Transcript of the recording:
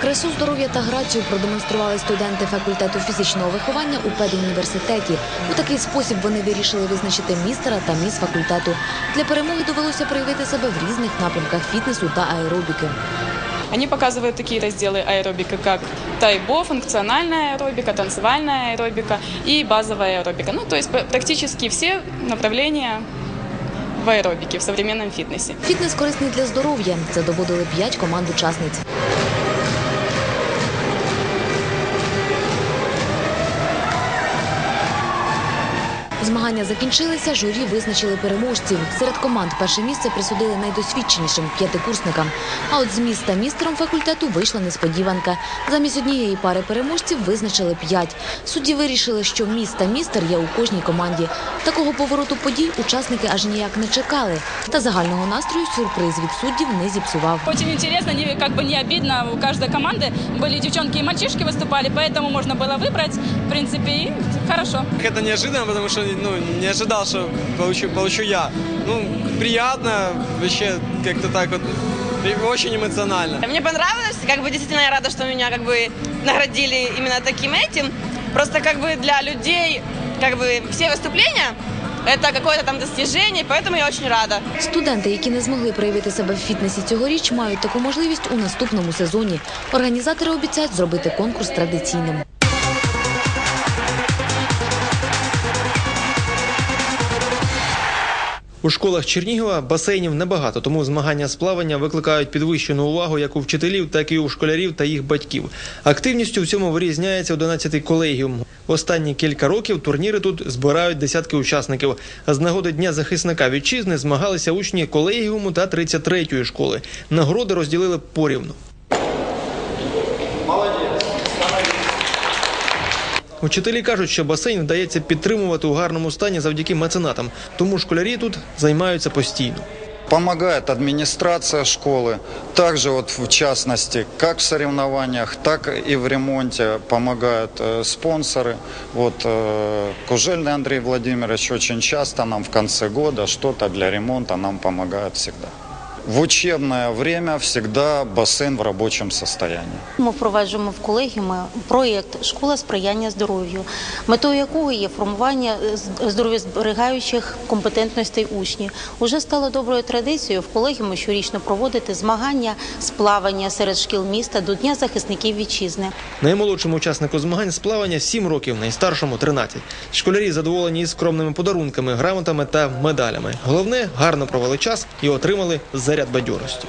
Красу здоров'я та грацію продемонстрували студенти факультету фізичного виховання у педуніверситеті. У такий спосіб вони вирішили визначити містера та міс факультету. Для перемоги довелося проявити себе в різних напрямках фітнесу та аеробіки. Они показывают такие разделы аэробика, как тайбо, функциональная аэробика, танцевальная аэробика и базовая аэробика. Ну, то есть п- практически все направления в аэробике, в современном фитнесе. Фітнес корисний для здоров'я. Це доводили п'ять команд учасниць. Змагання закінчилися, журі визначили переможців. Серед команд перше місце присудили найдосвідченішим п'ятикурсникам. А от з міста містером факультету вийшла несподіванка. Замість однієї пари переможців визначили п'ять. Судді вирішили, що міст та містер є у кожній команді. Такого повороту подій учасники аж ніяк не чекали. Та загального настрою сюрприз від суддів не зіпсував. Очень интересно, не, как бы не обидно. У каждой команды были девчонки и мальчишки выступали, поэтому можно было выбрать, в принципе, и хорошо. Это неожиданно, потому что ну, не ожидал, что получу, получу я. Ну, приятно, вообще как-то так вот, и очень эмоционально. Мне понравилось, как бы действительно я рада, что меня как бы наградили именно таким этим. Просто как бы для людей, как бы все выступления это какое-то там достижение, поэтому я очень рада. Студенти, які не змогли проявити себе в фітнесі цьогоріч, мають таку можливість у наступному сезоні. Організатори обіцяють зробити конкурс традиційним. У школах Чернігова басейнів небагато, тому змагання з плавання викликають підвищену увагу як у вчителів, так і у школярів та їх батьків. Активністю в цьому вирізняється 11-й колегіум. Останні кілька років турніри тут збирають десятки учасників. А з нагоди Дня захисника вітчизни змагалися учні колегіуму та 33-ї школи. Нагороди розділили порівну. Учителі кажуть, що басейн вдається підтримувати у гарному стані завдяки меценатам, тому школярі тут займаються постійно. Помогает администрация школы, также вот в частности, как в соревнованиях, так и в ремонте помогают э, спонсоры. Вот э, Кужельный Андрей Владимирович очень часто нам в конце года что-то для ремонта нам помогает всегда. В учебное время всегда бассейн в рабочем состоянии. Ми впроваджуємо в колегіумі проєкт Школа сприяння здоров'ю, метою якого є формування здоров'язберігаючих компетентностей учнів. Уже стало доброю традицією в колегіумі щорічно проводити змагання з плавання серед шкіл міста до Дня захисників вітчизни. Наймолодшому учаснику змагань з плавання 7 років, найстаршому 13. Школярі задоволені скромними подарунками, грамотами та медалями. Головне гарно провели час і отримали заряд бадьорості.